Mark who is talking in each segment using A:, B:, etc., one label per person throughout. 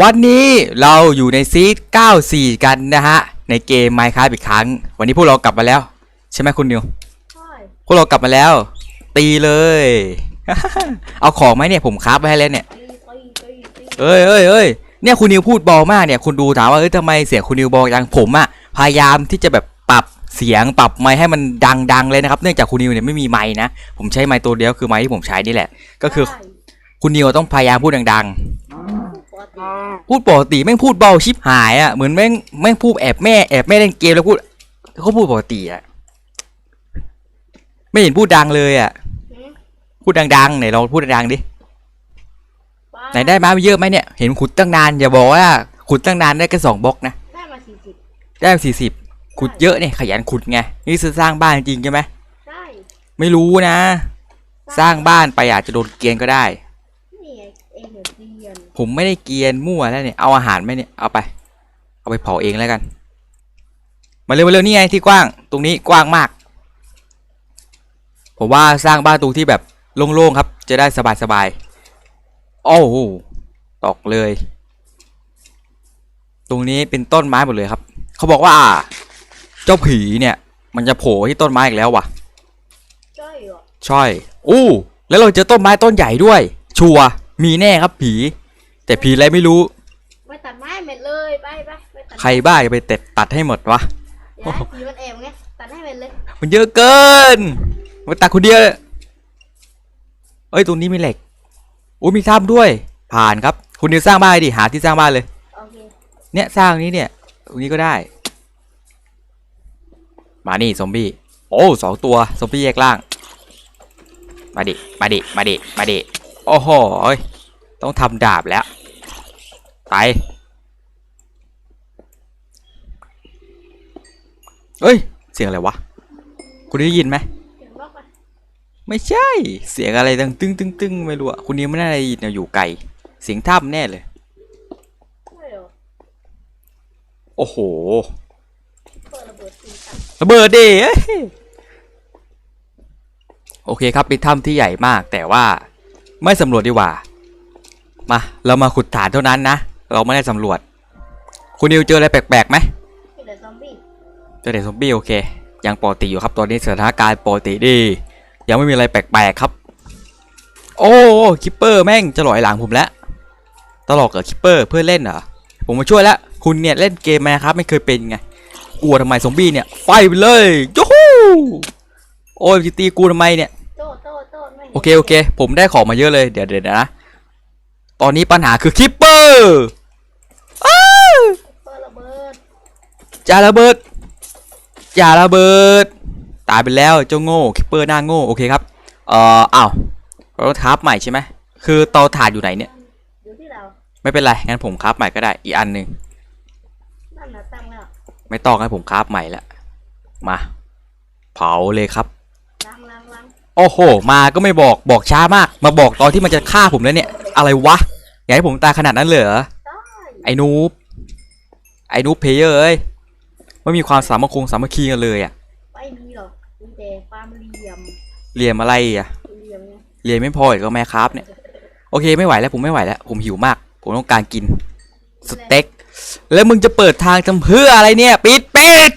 A: วันนี้เราอยู่ในซีด94 กันนะฮะ ในเกม Minecraft อีกครั้ง วันนี้พวกเรากลับมาแล้ว ใช่ไหมคุณนิว
B: ใช่
A: พวกเรากลับมาแล้ว ตีเลย เอาของไหมเนี่ยผมคราฟไว้ให้แล้วเนี่ย
B: ตีตีตีตี
A: เอ้ยเอ้ยเอ้ยเนี่ยคุณนิวพูดเบามากเนี่ยคุณดูถามว่าเอ้ยทำไมเสียงคุณนิวเบาจังผมอะพยายามที่จะแบบปรับเสียงปรับไมค์ให้มันดังๆเลยนะครับ เนื่องจากคุณนิวเนี่ยไม่มีไมค์นะผมใช้ไมค์ตัวเดียวคือไมค์ที่ผมใช้นี่แหละ ก็คือ
B: ใช่
A: คุณนิวต้องพยายามพูดดัง
B: ปกติ
A: ๆ พูดปกติแม่งพูดเบาชิบหายอะเหมือนแม่งแม่งพูดแอบแม่แอบแม่เล่นเกมแล้วพูดเขาพูดปกติอะไม่เห็นพูดดังเลยอะ
B: หืม
A: พูดดังๆไหนลองพูดดังๆดิ
B: บ้า
A: ไหนได้มาเยอะไหมเนี่ยเห็นขุดตั้งนานอย่าบอกว่าขุดตั้งนานได้แค่สองบล็อกนะ
B: ได้มาสี่สิบ
A: ได้สี่สิบขุดเยอะเนี่ยขยันขุดไงนี่คือสร้างบ้านจริงใช่ไหม
B: ใช่
A: ไม่รู้นะ สร้างบ้านไปอาจจะโดนเกรียนก็ได้
B: นี่ไงเองเห็นเรียน
A: ผมไม่ได้เกรียนมั่วแล้วเนี่ย เอาอาหารไหมเนี่ย เอาไป เอาไปเผาเองแล้วกัน มาเร็วมาเร็วนี่ไงที่กว้าง ตรงนี้กว้างมาก ผมว่าสร้างบ้านตรงที่แบบโล่งๆครับ จะได้สบายๆโอ้โหตกเลย ตรงนี้เป็นต้นไม้หมดเลยครับ เขาบอกว่า เจ้าผีเนี่ย มันจะโผล่ที่ต้นไม้อีกแล้วว่ะ
B: ใช่เหรอ
A: ใช่ อู้ แล้วเราเจอต้นไม้ต้นใหญ่ด้วย ชัวร์ มีแน่ครับผี แต่ผีอะไรไม่รู้
B: ไปตัดไม้เม็ดเลยไปไปไปตัด
A: ใครบ้าจะไปเต็ดตัดให้หมดวะ
B: อย่าให้ผีมันแอบไงตัดให้เม็ดเลย
A: มันเยอะเกินมาตัดคนเดียวเอ้ยตรงนี้มีเหล็กอู้มีถ้ำด้วย ผ่านครับคุณนิวสร้างบ้านดิหาที่สร้างบ้านเลย
B: โอเค
A: เนี่ยสร้างนี้เนี่ยตรงนี้ก็ได้ มานี่ซอมบี้โอ้สองตัวซอมบี้แยกล่าง มาดิมาดิมาดิมาดิ โอ้โหยต้องทำดาบแล้ว ไป เฮ้ย เสียงอะไรวะ คุณได้ยินไหม
B: เห็นบล็อกไป
A: ไม่ใช่ เสียงอะไรดังตึ้งตึ้งตึ้งไม่รู้อะคุณนิวไม่น่าได้ยินอะอยู่ไกล เสียงถ้ำแน่เลย
B: ใช่เหรอ
A: โอ้โห
B: เปิดระเบิดตีตัด
A: ระเบิดดิเอ้ยโอเคครับเป็นถ้ำที่ใหญ่มากแต่ว่า ไม่สำรวจดีกว่า มา เรามาขุดฐานเท่านั้นนะ เราไม่ได้สำรวจ คุณนิวเจออะไรแปลกๆไหม
B: มีแต่ซอมบี้
A: เจอแต่ซอมบี้โอเค ยังปกติอยู่ครับ ตอนนี้สถานการณ์ปกติดี ยังไม่มีอะไรแปลกๆครับ โอ้คิปเปอร์แม่งจะหลอยหลังผมแล้ว ตลกกับคิปเปอร์เพื่อนเล่นเหรอ ผมมาช่วยแล้ว คุณเนี่ยเล่นเกมไหมครับ ไม่เคยเป็นไง กลัวทำไมซอมบี้เนี่ย ไฟไปเลยยูฮูโอ้ยจะตีกูทำไมเนี่ย
B: โตโต โตไม่ห็น
A: โอเคโอเค ผมได้ของมาเยอะเลยเดี๋ยวเดี๋ยวนะ ตอนนี้ปัญหาคือคิปเปอร์อ้าว
B: เปิดระเบิด
A: อย่าระเบิดอย่าระเบิด ตายไปแล้วเจ้าโง่คิปเปอร์หน้าโง่โอเคครับ เอ่ออ้าวเราต้องคราฟใหม่ใช่ไหมคือเตาถ่านอยู่ไหนเนี่ย
B: อยู่ที่เรา
A: ไม่เป็นไรงั้นผมคราฟใหม่ก็ได้อีกอันหนึ่ง
B: นั่นนะตั้งแล้ว
A: ไม่ต้องให้ผมคราฟใหม่ละมา เผาเลยครับ
B: ล้างล้างล้าง
A: โอ้โห มาก็ไม่บอกบอกช้ามาก มาบอกตอนที่มันจะฆ่าผมแล้วเนี่ย อะไรวะ อยากให้ผมตายขนาดนั้นเลยเหรอ
B: ได้
A: ไอ้นูบไอ้นูบเพลเยอร์เอ้ยไม่มีความสามัคคงสามัคคีกันเลยอะ
B: ไม่มีหรอกมีแต่ความเหลี่ยม
A: เรียมอะไรอะ
B: เหลี่ยมไง
A: เรียนไม่พออีกก็แม่ครับเนี่ยโอเคไม่ไหวแล้วผมไม่ไหวแล้ว ผมหิวมาก ผมต้องการกินสเต็กแล้วมึงจะเปิดทางทำเพื่ออะไรเนี่ย ปิดปิด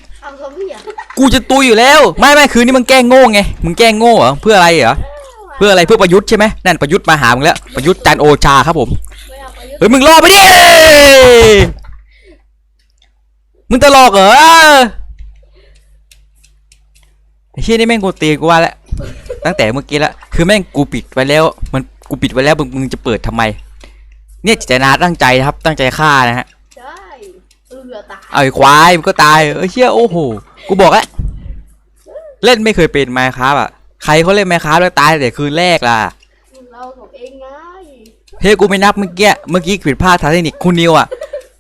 A: กูจะตุยอยู่แล้ว ไม่ไม่คืนนี้มึงแกล้งโง่ไงมึงแกล้งโง่เหรอเพื่ออะไรเหรอเพื่ออะไรเพื่อประยุทธ์ใช่ไหมนั่นประยุทธ์มาหามึงแล้วประยุทธ์จันโอชาครับผม
B: เฮ้
A: ยมึงรอไปดิมึงตลกเหรอไอ้เชี่ยนี่แม่งกูตีกูว่าแล้วตั้งแต่เมื่อกี้ละคือแม่งกูปิดไว้แล้ว มันกูปิดไว้แล้วมึงมึงจะเปิดทำไม เนี่ยเจตนาตั้งใจครับตั้งใจฆ่านะฮะ
B: ใช่เอือตาย
A: เอาไอ้ควายมันก็ตายเออเชี่ยโอ้โหกูบอกแล้วเล่นไม่เคยเป็นไมค์ครับอะใครเขาเล่นไมค์ครับแล้วตายแต่คืนแรกล่ะ
B: เราของเองไง
A: เฮ้ยกูไม่นับเมื่อกี้เมื่อกี้ผิดพลาดทางเทคนิคคุณนิวอะ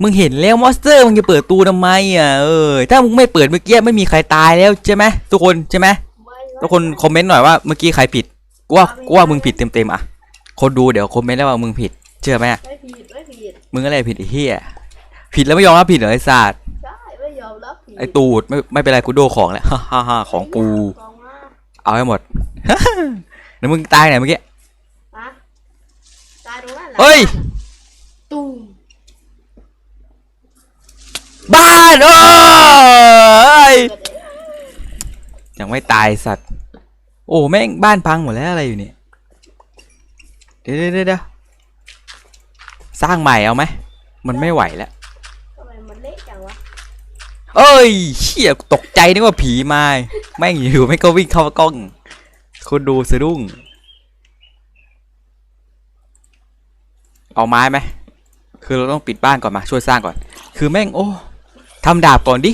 A: มึงเห็นแล้วมอนสเตอร์มึงจะเปิดตูทำไมอะเออถ้ามึงไม่เปิดเมื่อกี้ไม่มีใครตายแล้วใช่ไหมทุกคนใช่ไหม
B: ไม่
A: ทุกคนคอมเมนต์หน่อยว่าเมื่อกี้ใครผิดกูว่ากูว่ามึงผิดเต็มๆอะคนดูเดี๋ยวคอมเมนต์แล้วว่ามึงผิดเชื่อไหมอะ
B: ไม่ผิดไม่ผิด
A: มึงอะไรผิดไอ้เหี้ย ผิดแล้วไม่ยอมรับผิดเหรอไอ้สัตว์
B: ใช่ไม่ยอมรับผิด
A: ไอ้ตูดไม่ไม่เป็นไรกูโดของแล้วฮ่าฮ่าฮ่าของกู
B: กองมา
A: เอาให้หมด แล้วมึงตายไหนเมื่อกี้
B: อะตายตรงนั้นแหละ
A: เฮ้ย
B: ตูมา
A: นโอ้ย
B: เกิดเอง
A: ยังไม่ตายสัตว์ โอ้แม่งบ้านพังหมดแล้วอะไรอยู่เนี่ย เดี๋ยวเดี๋ยวเดี๋ยวสร้างใหม่เอาไหม มันไม่ไหวแล้ว
B: ทำไมมันเละจังวะ
A: เอ้ยเชี่ยตกใจนึกว่าผีมาแม่งอยู่ไม่ก็วิ่งเข้ากล้องคุณดูสะดุ้ง เอาไม้ไหมคือเราต้องปิดบ้านก่อนมาช่วยสร้างก่อน คือแม่งโอ้ทำดาบก่อนดิ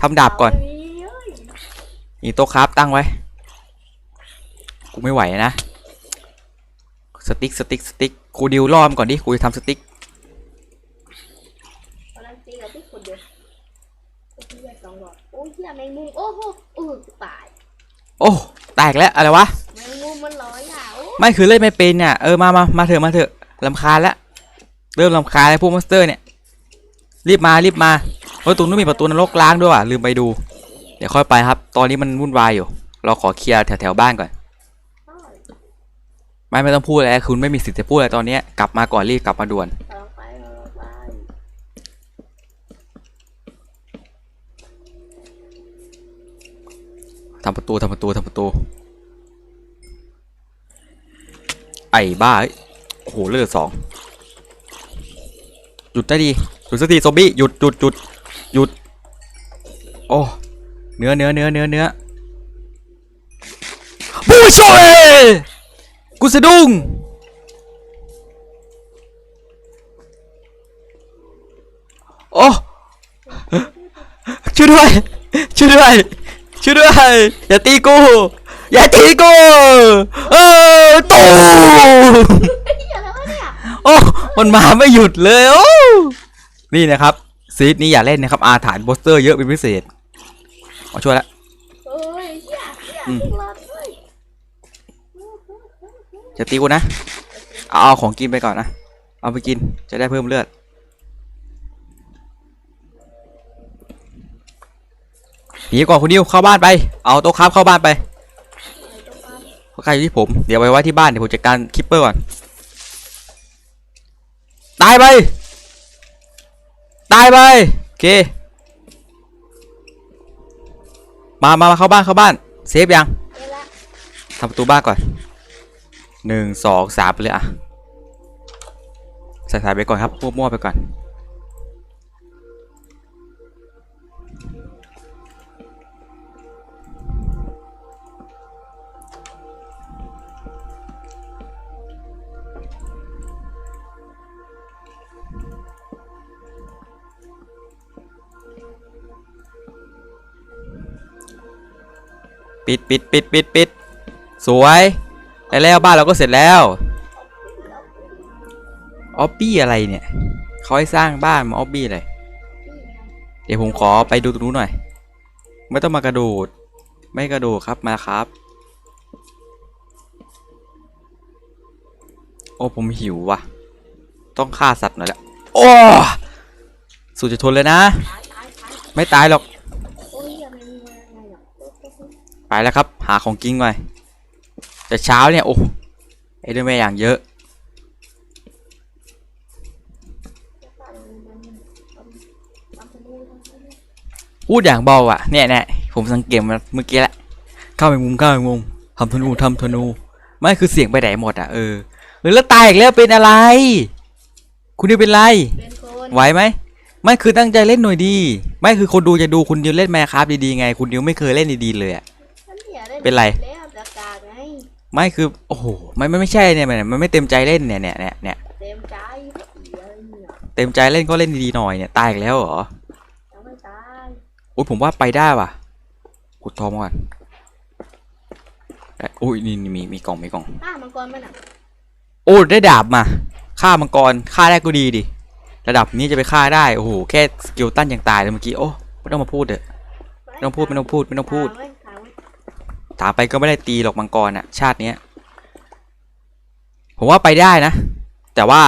A: ทำดาบก่อน
B: อี
A: โต๊ะคราฟตั้งไว้ กูไม่ไหวนะ สติ๊กสติ๊กสติ๊กกูดิวล่อมก่อนดิ กูจะทำสติ๊ก
B: ตอนนั้นตีกับพี่คนเดียวไอ้ที่แยกสองหลอดโอ้ยเฮียแมงมุมโอ้โหเออกูตาย
A: โอ้แตกแล้วอะไรวะ
B: แมงมุมมันร้อยอะโอ้
A: ไม่คือเล่นไม่เป็นเนี่ยเออมามามาเถอะมาเถอะลำคาญแล้วเริ่มลำคาญแล้วพวกมอนสเตอร์เนี่ยรีบมารีบมาเฮ้ยตรงนู้นมีประตูนรกล้างด้วยว่ะลืมไปดู เดี๋ยวค่อยไปครับ ตอนนี้มันวุ่นวายอยู่ เราขอเคลียร์แถวแถวๆบ้านก่อน
B: ใช่
A: ไม่ไม่ต้องพูดอะไรคุณไม่มีสิทธิ์จะพูดอะไรตอนเนี้ยกลับมาก่อนรีบกลับมาด่วน
B: กำลังไปกำลังไป
A: ทำประตูทำประตูทำประตู ไอ้บ้าเอ้โอ้โหเลือดสองหยุดได้ดีหยุดสักทีซอมบี้หยุดหยุดหยุดหยุดโอ้เนื้อเนื้อเนื้อเนื้อเนื้อผู้ช่วยกูสะดุ้งโอ้ช่วยด้วยช่วยด้วย ช่วยด้วย อย่าตีกู อย่าตีกู เออตู
B: เฮียแล้วะเนี่ย
A: โอ้ มันมาไม่หยุดเลยโอ้นี่นะครับ ซีดนี้อย่าเล่นนะครับ อาถรรพ์โปสเตอร์เยอะเป็นพิเศษมาช่วยแล้ว
B: เอ้ยเฮียเฮีย
A: อืม
B: ยิงรอดด้วย
A: จะตีกูนะ เอาเอาของกินไปก่อนนะ เอาไปกิน จะได้เพิ่มเลือด หนีก่อนคุณนิวเข้าบ้านไป เอาโต๊ะครับเข้าบ้านไป
B: อะไรต้องกา
A: ใครอยู่ที่ผม เดี๋ยวไปไว้ที่บ้านเดี๋ยวผมจัดการคิปเปอร์ก่อน ตายไป ตายไป โอเค มามามาเข้าบ้านเข้าบ้าน เซฟยังทำประตูบ้านก่อนหนึ่งสองสามไปเลยอะใส่สายไปก่อนครับมั่วๆไปก่อน ปิดปิดปิดปิดปิดสวยได้แล้วบ้านเราก็เสร็จแล้วออบบี้อะไรเนี่ยเขาให้สร้างบ้านมาออบบี้อะไรเดี๋ยวผมขอไปดูตรงนู้นหน่อย ไม่ต้องมากระโดด ไม่กระโดดครับมาครับ โอ้ผมหิวว่ะ ต้องฆ่าสัตว์หน่อยละโอ้สุดจะทนเลยนะ ไม่ตายหรอก ไปแล้วครับ หาของกินหน่อยแต่เช้าเนี่ย โอ้ไอ้เรื่องแม่อย่างเยอะ พูดอย่างเบาอะ เนี่ยเนี่ยผมสังเกตมาเมื่อกี้แหละ เข้าไปมุมเข้าไปมุมทำธนูทำธนู ไม่คือเสียงไปไหนหมดอะเออเออแล้วตายอีกแล้วเป็นอะไร คุณนิวเป็นไร
B: เป็นคน
A: ไหวไหมไม่คือตั้งใจเล่นหน่อยดี ไม่คือคนดูจะดูคุณนิวเล่นแมคครับดีๆไง คุณนิวไม่เคยเล่นดีๆเลยอะ
B: ฉันอยากได้
A: เป็นไร
B: แล้วจากกากไง
A: ไม่คือโอ้โหไม่ไม่ไม่ใช่เนี่ยมันมันไม่เต็มใจเล่นเนี่ยเนี่ยเนี่ยเนี่ย
B: เต็มใจเสียเนี่ย
A: เต็มใจเล่นก็เล่นดีๆหน่อยเนี่ยตายอีกแล้วเหรอ
B: ยังไม่ตาย
A: โอ้ยผมว่าไปได้ว่ะขุดทองมาก่อนเอ้ยอุ้ยนี่นี่มีมีกล่องมีกล่อง
B: อ้ามังกรมันอะ
A: โอ้ได้ดาบมาฆ่ามังกรฆ่าได้ก็ดีดิระดับนี้จะไปฆ่าได้โอ้โหแค่สกิลตันยังตายเลยเมื่อกี้โอ้ไม่ต้องมาพูดเถอะ ไม่ต้องพูดไม่ต้องพูดไม่ต้องพูด
B: ถามไว้ถามไว้
A: ถามไปก็ไม่ได้ตีหรอกมังกรอะชาติเนี้ย ผมว่าไปได้นะ แต่ว่า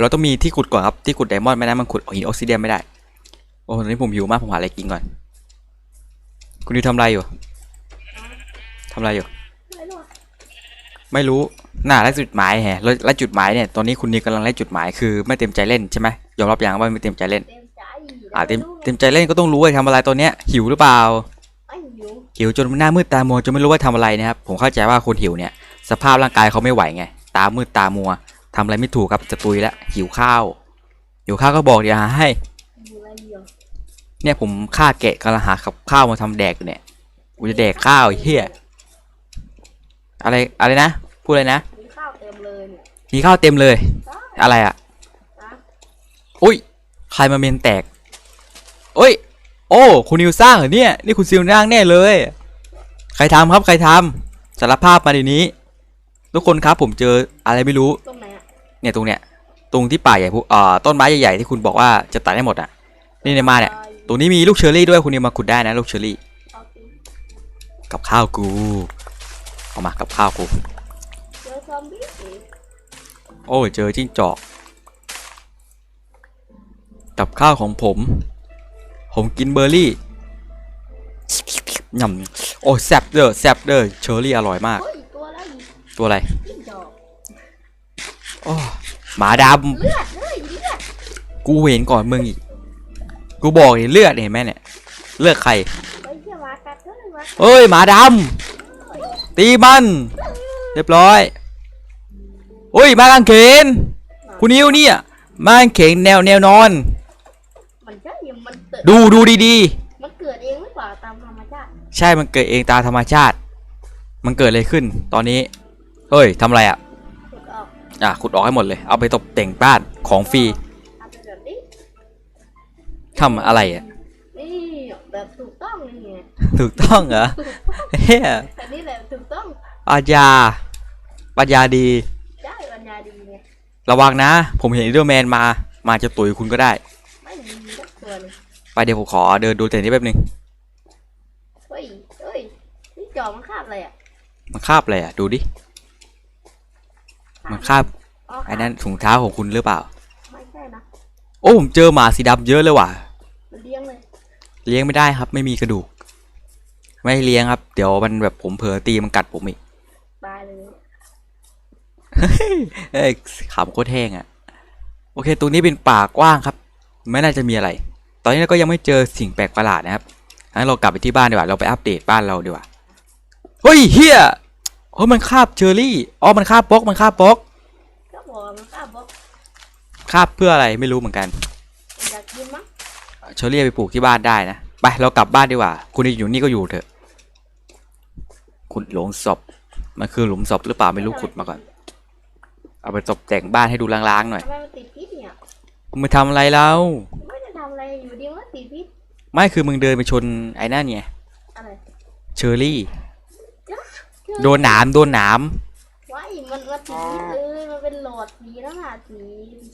A: เราต้องมีที่ขุดก่อนครับ ที่ขุดไดมอนด์ไม่นั้นมันขุดหินออกซิเดียนไม่ได้ โอ้ตอนนี้ผมหิวมากผมหาอะไรกินก่อน คุณดิวทำอะไรอยู่ทำอะไรอยู่
B: ไม่รู้อะ
A: ไม่รู้น่าไล่จุดหมายแฮะแล้วไล่จุดหมายเนี่ย ตอนนี้คุณนิวกำลังไล่จุดหมายคือไม่เต็มใจเล่นใช่ไหมยอมรับอย่างว่าไม่เต็มใจเล่น
B: เต็มใจ
A: อ่าเต็มเต็มใจเล่นก็ต้องรู้ว่าทำอะไรตัวเนี้ยหิวหรือเปล่า
B: ไอ้ หิว
A: หิวจนหน้ามืดตามัวจนไม่รู้ว่าทำอะไรนะครับ ผมเข้าใจว่าคนหิวเนี่ย สภาพร่างกายเขาไม่ไหวไง ตามืดตามัวทำอะไรไม่ถูกครับจะตุยแล้วหิวข้าว หิวข้าวก็บอกเดี๋ยวหาให้
B: หิวอะไรเดียว
A: เนี่ยผมฆ่าแกะกำลังหากับข้าวมาทำแดกอยู่เนี่ย กูจะแดกข้าวไอ้เฮียอะไรอะไรนะ พูดอะไรนะ
B: มีข้าวเต็มเลยเนี่ย
A: มีข้าวเต็มเลย
B: ได้
A: อะไรอะ
B: นะ
A: อุ้ยใครมาเมนแตกโอ้ย โอ้คุณนิวสร้างเหรอเนี่ยนี่คุณซิลสร้างแน่เลย ใครทำครับใครทำสารภาพมาเดี๋ยวนี้ ทุกคนครับผมเจออะไรไม่รู้
B: ตรงไหนอะ
A: เนี่ยตรงเนี้ยตรงที่ป่าใหญ่พวกเอ่อต้นไม้ใหญ่ๆที่คุณบอกว่าจะตัดให้หมดอะ นี่ในมาเนี่ยตรงนี้มีลูกเชอร์รี่ด้วยคุณนิวมาขุดได้นะลูกเชอร์รี่
B: เอาสิ
A: กับข้าวกูเอามากับข้าวกู
B: เจอซอมบี้อีก
A: โอ้ยเจอจิ้งจอก กับข้าวของผม ผมกินเบอร์รี่ยำโอ้ยแซบเด้อแซบเด้อเชอร์รี่อร่อยมาก
B: เฮ้ยตัวอะไรอีก
A: ตัวอะไร
B: จิ้งจอก
A: โอ้หมาด
B: เลือดเฮ้ยเลือดำ
A: กูเห็นก่อนมึงอีก กูบอกเห็นเลือดเห็นไหมเนี่ยเลือดใคร
B: เฮ้ยเชี่ยมากัดเฮ้ยมา
A: เอ้ยหมาดำตีมันเรียบร้อยโอ้ยมากางเขนคุณนิวเนี่ยมากางเขนแนวแนวนอน
B: มันใช่ มันเกิด
A: ดูดูดี
B: มันเกิดเองหรือเปล่าตามธรรมชาติ
A: ๆ ใช่มันเกิดเองตามธรรมชาติ มันเกิดอะไรขึ้น ตอนนี้เฮ้ยทำอะไรอะ
B: ขุดออก
A: อะขุดออกให้หมดเลย เอาไปตกแต่งบ้านของฟรี
B: เอาไปแบบนี้
A: ทำอะไรอะ
B: นี่แบบถูกต้องเลยไง
A: ถูกต้องเหรอเฮ้ย
B: อันนี้แหละถูกต้อง
A: ปัญญาปัญญาดี
B: ได้ปัญญาดีไง
A: ระวังนะ ผมเห็นอินเดอร์แมนมา มาจะตุ๋ยคุณก็ได้
B: ไม่มีสักตัวเลย
A: ไปเดี๋ยวผมขอเดินดูแต่นี้แป๊บนึง
B: เฮ้ยเฮ้ยนี่จอกมันคาบอะไรอะ
A: มันคาบอะไรอะ ดูดิ มันคาบ
B: อ๋อ
A: ไอ้นั่นถุงเท้าของคุณหรือเปล่า
B: ไม่ใช่นะ
A: โอ้ผมเจอหมาสีดำเยอะเลยว่ะ
B: มันเลี้ยงเลย
A: เลี้ยงไม่ได้ครับ ไม่มีกระดูก ไม่ให้เลี้ยงครับ เดี๋ยวมันแบบผมเผลอตีมันกัดผมอีก
B: ตายเลย
A: เอ้ยขำโคตรแห้งอะ่ะ โอเค ตรงนี้เป็นป่ากว้างครับ ไม่น่าจะมีอะไรต อนนี้เราก็ยังไม่เจอสิ่งแปลกประหลาดนะครับงั้นเรากลับไปที่บ้านดีกว่า เราไปอัปเดตบ้านเราดีกว่า เฮ้ยเฮียเฮ้ยมันคาบเชอรี่ อ๋อ มันคาบบล็อก มันคาบบล็อก
B: ก็บอกว่ามันคาบบอก
A: คาบเพื่ออะไรไม่รู้เหมือนกัน
B: มันอยากกินมั้ง
A: เชอรี่เอาไปปลูกที่บ้านได้นะ ไป เรากลับบ้านดีกว่า คุณอยู่นี่ก็อยู่เถอะ ขุดหลุมศพ มันคือหลุมศพหรือเปล่าไม่รู้ขุดมาก่อน เอาไปตกแต่งบ้านให้ดูล้างๆหน่อย
B: ทำไมมันติดพิษเนี่ย
A: มึงไปทำอะไรแล้ว
B: ไม่
A: คือมึงเดินไปชนไอ้นั่นไง
B: อะไร
A: เชอรี่ โดนหนามโดนหนาม
B: ว้ายมันมันติดพิษเลยมันเป็นหลอดสีแล้วน่ะสี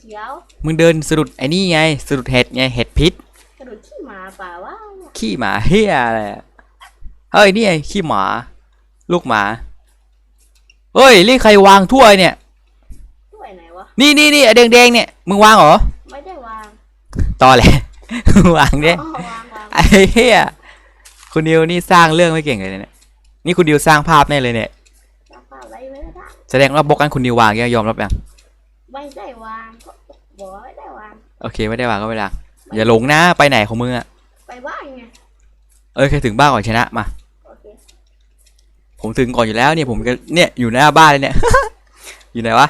B: เขียว
A: มึงเดินสะดุดไอ้นี่ไงสะดุดเห็ดไงเห็ดพิษ
B: กระโดดขี้หมาเปล่าวะ
A: ขี้หมาเฮียอะไรอะเฮ้ยนี่ไงขี้หมา ลูกหมาเฮ้ยนี่ใครวางถ้วยเนี่ย
B: ช่วยไหนวะ
A: นี่นี่นี่ไอ้แดงๆเนี่ยมึงวางเหรอ
B: ไม่ได้วาง
A: ตอแหละ วางเนี่ย
B: อ๋อวางวาง
A: ไอ้เฮียคุณดิวนี่สร้างเรื่องไม่เก่งเลยเนี่ยนี่คุณดิวสร้างภาพแน่เลยเนี่ย
B: วางเปล่าอะไรไม่ได้
A: แสดงว่าบล็อกกันคุณดิววางยังยอมรับยัง
B: ไม่ได้วางก็บอกว่าไม่ได้วาง
A: โอเคไม่ได้วางก็ไม่ได้วางอย่าหลงนะไปไหนของมึงอะ
B: ไปบ้านไง
A: เอ้ยใครถึงบ้านก่อนชนะมา
B: โอเค
A: ผมถึงก่อนอยู่แล้วเนี่ยผมก็เนี่ยอยู่หน้าบ้านเลยเนี่ย อยู่ไหนวะ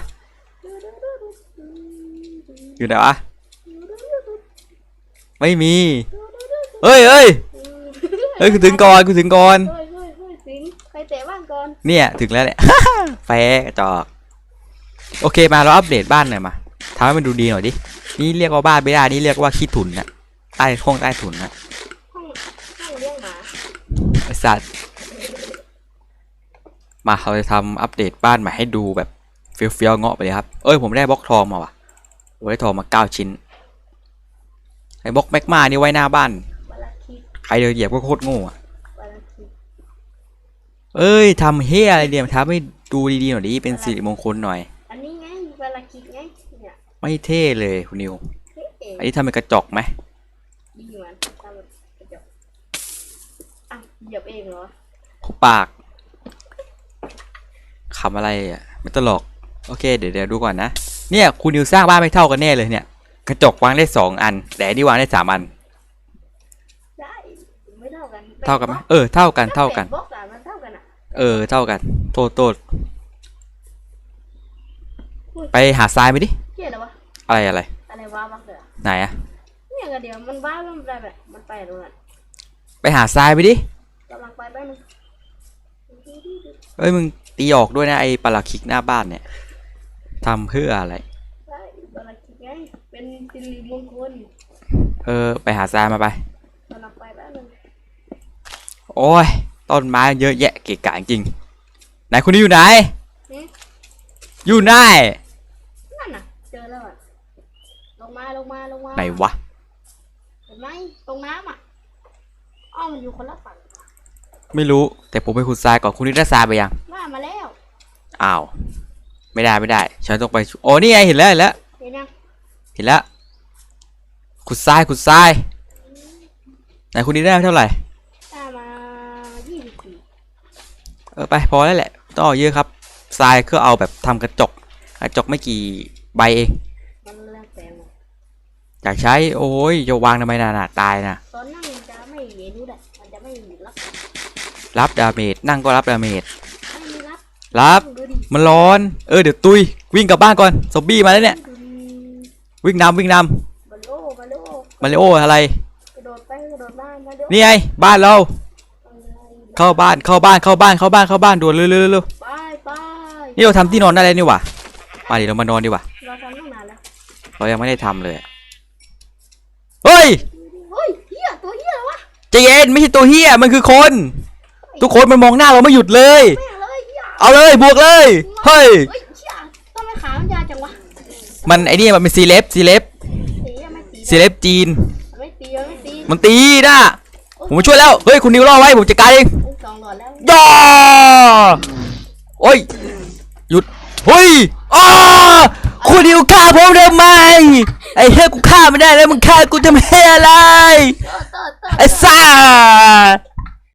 A: อยู่ไหนวะไม่มี เฮ้ยเฮ้ยเฮ้ยกูถึงก่อนกูถึงก่อน
B: เฮ้ยเฮ้ยเฮ้ยสิงใครเตะบ้านก่อน
A: เนี่ยถึงแล้วเนี่ย แฟกระจอกโอเคมาเราอัปเดตบ้านหน่อยมาทำให้มันดูดีหน่อยดิ นี่เรียกว่าบ้านไม่ได้นี่เรียกว่าขี้ถุนนะใต้ห้องใต้ถุนนะ
B: ห้องห้องเลี้ยงหมา
A: ไอสัตว์มาเราจะทำอัปเดตบ้านใหม่ให้ดูแบบเฟี้ยวๆเงาะไปเลยครับ เอ้ยผมได้บล็อกทองมาว่ะโอ้ยได้ทองมาเก้าชิ้นไอ้บล็อกแมกมานี่ไว้หน้าบ้าน
B: เวลาคิด
A: ใครเดินเหยียบก็โคตรโง่อะ
B: เวลาคิด
A: เอ้ยทำเฮียอะไรเดียวทำให้ดูดีๆหน่อยดิเป็นสิริมงคลหน่อย
B: อันนี้ไงเวลาคิดไงเนี่ย
A: ไม่เท่เลยคุณนิว
B: เฮ้ยเอ๋
A: อันนี้ทำเป็นกระจกไหม
B: ดีเหมือนทำกระจกอะเหยียบเองเหรอ
A: คุปากคำอะไรอะไม่ตลกโอเคเดี๋ยวเดี๋ยวดูก่อนนะเนี่ยคุณนิวสร้างบ้านไม่เท่ากันแน่เลยเนี่ยกระจกวางได้สองอันแต่อันนี่วางได้สามอัน เท่ากันไหมเออเท่ากันเท่ากัน
B: บล็อกอะมันเท่ากันอะ
A: เออเท่ากัน โทษโทษไปหาทรายไปดิ
B: เหี้ยอะไรวะ
A: อะไรอะไร
B: อะไรว้าบักเดือ
A: ไหนอะ
B: เนี่ยกันเดียวมันว้ามันไปแบบมันไปตรงนั้น
A: ไปหาทรายไปดิ
B: กำลังไปแป๊บนึง
A: เอ้ยมึงตีออกด้วยนะไอ้ปลาคิกหน้าบ้านเนี่ยทำเพื่ออะไร
B: ได้อะไรคิดไงเป็นสิริมงคล
A: เออไปหาทรายมาไป
B: กำลังไปแป๊บนึง
A: โอ้ย ต้นไม้เยอะแยะเกะกะจริงไหนคุณนี่อยู่ไหนอยู่ไหน
B: นั่นน่ะ เจอแล้วอะลงมาลงมาลงมา
A: ไหนวะ
B: เห็นไหมตรงน้ำอะอ้าวมันอยู่คนละฝั่ง
A: ไม่รู้ แต่ผมไปขุดทรายก่อนคุณนี่ได้ทรายไปยัง
B: ว่ามาแล้ว
A: อ้าว ไม่ได้ไม่ได้ ฉันต้องไปชุโอ้นี่ไงเห็นแล้วเห็นแล้ว
B: เห็นยัง
A: เห็นแล้ว ขุดทรายขุดทรายไหนคุณนี่ได้เท่าไหร่
B: ได้มายี่สิบสี่
A: เออไปพอแล้วแหละต้องเอาเยอะครับทรายก็เอาแบบทำกระจกกระจกไม่กี่ใบเอง
B: มันเรื่องแปลงอะ
A: อยากใช้โอ้ยจะวางทำไมน่ะน่ะตายนะ
B: ตอนนั่งจะไม่เห็นรู้แหละมันจะไม่รับ
A: รับดาเมจนั่งก็รับดาเมจ
B: ไม่มีรับ
A: รับ
B: ดูดิ
A: มันร้อนเออเดี๋ยวตุยวิ่งกลับบ้านก่อนซอมบี้มาแล้วเนี่ย
B: ดูดิ
A: วิ่งนำวิ่งน
B: บัลโลบัลโลำ
A: มาริโออะไร
B: กระโดดไปกระโดดมามาเดี๋ยว
A: นี่ไงบ้านเรา เข้าบ้านเข้าบ้านเข้าบ้านเข้าบ้านเข้าบ้านด่วนเร็วเร็วเร็ว
B: ไปไป
A: นี่เราทำที่นอนได้แล้วนี่หว่ามาดิเรามานอนดีกว่า
B: เราทำตั้งนานแล้ว
A: เรายังไม่ได้ทำเลยอะเฮ้ย
B: เฮ้ยเฮียตัวเฮียอะไรวะ
A: ใจเย็นไม่ใช่ตัวเฮียมันคือคน ทุกคนมันมองหน้าเราไม่หยุดเลย
B: แม่งเลยเฮีย
A: เอาเลยบวกเลยเฮ้ย
B: เฮ้ยเฮียทำไมขามันยาวจังวะ
A: มันไอ้นี่มันเป็นซีเลบซีเลบ
B: ตีอะไม่ตี
A: ซีเลบจีน
B: ไม่ตีอะไม่ตี
A: มันตีนะผมมาช่วยแล้วเฮ้ยคุณนิวรอไว้ผมจัดการเอง
B: โอ้ ย่า
A: โอ้ย หยุดเฮ้ยอ้าคุณดิวฆ่าผมทำไม ไอ้เฮ้ยกูฆ่าไม่ได้แล้วมึงฆ่ากูทำไมอะไร
B: เตอร์เตอร์เตอร์
A: ไอ้ซ่า